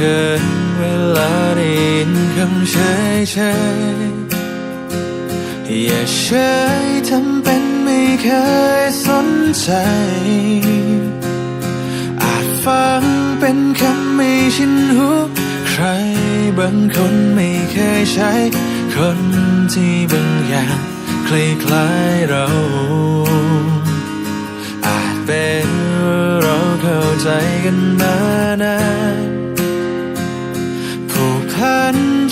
เคยเวลาได้ยินคำเฉยเฉยๆอย่าเฉยทำเป็นไม่เคยสนใจ อาจฟังเป็นคำไม่ชินหูใครบางคนไม่เคยใช้ คนที่บางอย่างคล้ายๆเรา อาจเป็นเราเข้าใจกันมานาน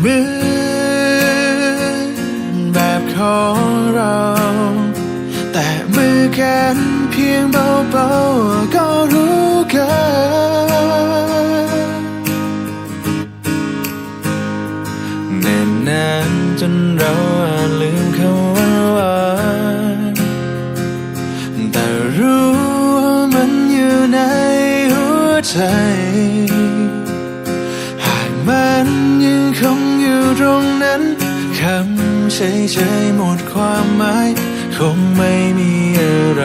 เหมือนแบบของเรา แต่มือกันเพียงเบาๆก็รู้กันแน่นนานจนเราอาจลืมคำว่าหวานแต่รู้ว่ามันอยู่ในหัวใจ ตรงนั้นคำเฉยๆหมดความหมาย คงไม่มีอะไร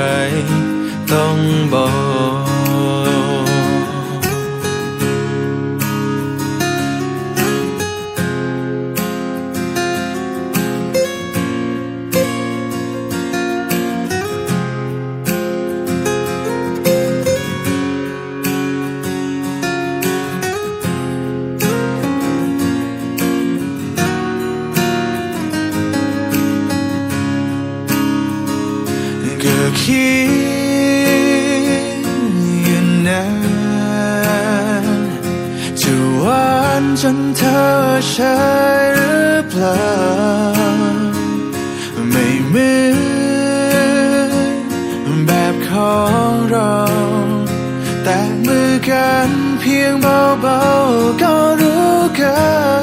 คิดอยู่นานจะหวานจนเธอใช่หรือเปล่า ไม่เหมือนแบบของเรา แต่มือกันเพียงเบาๆก็รู้กัน